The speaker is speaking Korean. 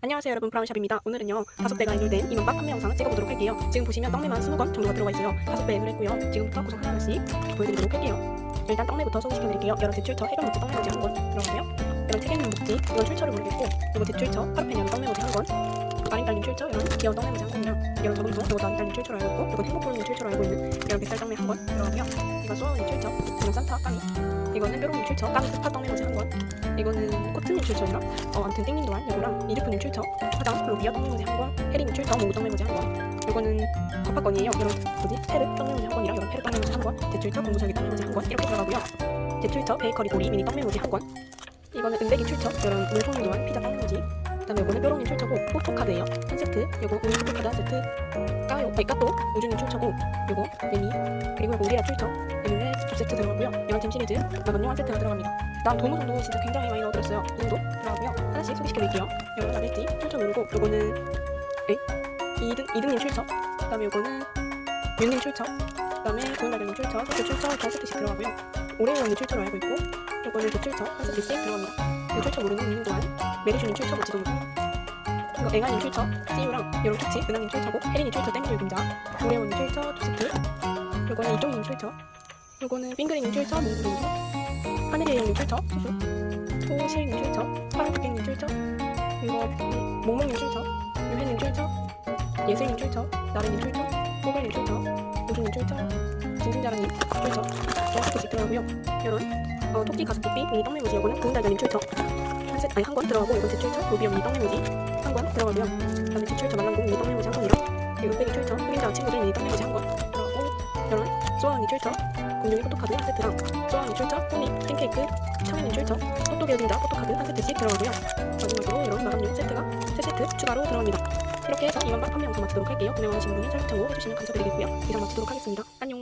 안녕하세요 여러분. 브라운샵입니다. 오늘은요 다섯 배가 연결된 이만박 판매 영상을 찍어보도록 할게요. 지금 보시면 떡매만 20건 정도가 들어가 있어요. 다섯 배를 했고요. 지금부터 구성 하나씩 보여드리도록 할게요. 일단 떡매부터 소개시켜드릴게요. 여러 대출처 해변 목지 떡매 모지 한건 들어가고요. 이런 책임있는 목지 이건 출처를 모르겠고 이거 대출처 파르펜 여러 떡매 모지 한건 아린 딸린 출처 이런 귀여운 떡매 모지 한건 이런 이것도 아린 딸린 출처로 알고 있고 이건 행복보는 출처로 알고 있는 이런 뱃살 떡매 한건 들어가고요 이건 소아원의 출처 이건 산타 까미 이거는 뾰로니 출처 까미 스파 떡매 모지 한건 이거는 코트님 출처이랑 어, 아무튼 땡님 또한 요거랑 미르프님 출처 화장 로비아 떡메모지 한권 혜림 출처 몽구 떡메모지 한권 요거는 컵밥건이에요. 이런 뭐지? 페르 떡메모지 한 건이랑 이런 페르 떡메모지 한권 대출처 공구설기 떡메모지 한권 이렇게 들어가고요. 대출처 베이커리 보리 미니 떡메모지 한권 이거는 은백이 출처 이런 물통님 또한 피자 그 다음에 요거는 뾰롱님 출처고 포토카드예요. 한 세트 요거 우리 포토카드 한 세트. 까요. 아니 까또? 우주님 출처고 요거 레미 그리고 요거 우리라 출처. 에뮬레 두 세트 들어가고요. 팀 시리즈 나건용 한 세트가 들어갑니다. 다음 도무송도 진짜 굉장히 많이 넣어드렸어요. 이 정도 들어가고요. 하나씩 소개시켜드릴게요. 요거 라벨티 출처 누르고 요거는 에? 이등, 이등님 출처. 그 다음에 요거는 윤님 출처. 그 다음에 고은다별님 출처. 소스 출처 두 세트씩 들어가고요 오레오님 출처로 알고 있고 요거는 대출처 한 세트씩 들어갑니다. 이 출처 모르는 분들 또한 메리슈님 출처 모찌도 이거 앵아님 출처 찌유랑 요런 키치 은하님 출처고 혜린이 출처 땡글 금자 오레오님 출처 두 세트 요거는 이쪽님 출처 요거는 빙그리님 출처 몽구님 하늘의 형님 출처 수수 토실님 출처 파란토끼님 출처 이거 몽몽님 출처 유혜님 출처 예슬님 출처 나래님 출처 호글님 출처 오주님 출처 진진자라님 출처 이렇게 들어가고요. 이런 어, 토끼 가슴토끼 미니 떡메모지 요거는 구운달걀님 출처. 한 셋, 아니 한권 들어가고 이건 대출처 로비언 미니 떡메모지 한권 들어가고요. 그다음에 대출처 말랑공 미니 떡메모지 한 건이랑 그리고 은백이 출처 흑인자와 친구들 미니 떡메모지 한권 들어가고 이런 소아언니 출처 공룡이 포토카드 한 세트랑 소아언니 출처 호미 팬케이크 청해님 출처 똑똑이 어딘다 포토카드 한 세트씩 들어가고요. 마지막으로 이런 마감용 세트가 세 세트 추가로 들어갑니다. 이렇게 해서 이만 박 판매 영상 마치도록 할게요. 구매 분은 촬영 참고 해주시면 감사드리겠고요. 이상 마치도록 하겠습니다. 안녕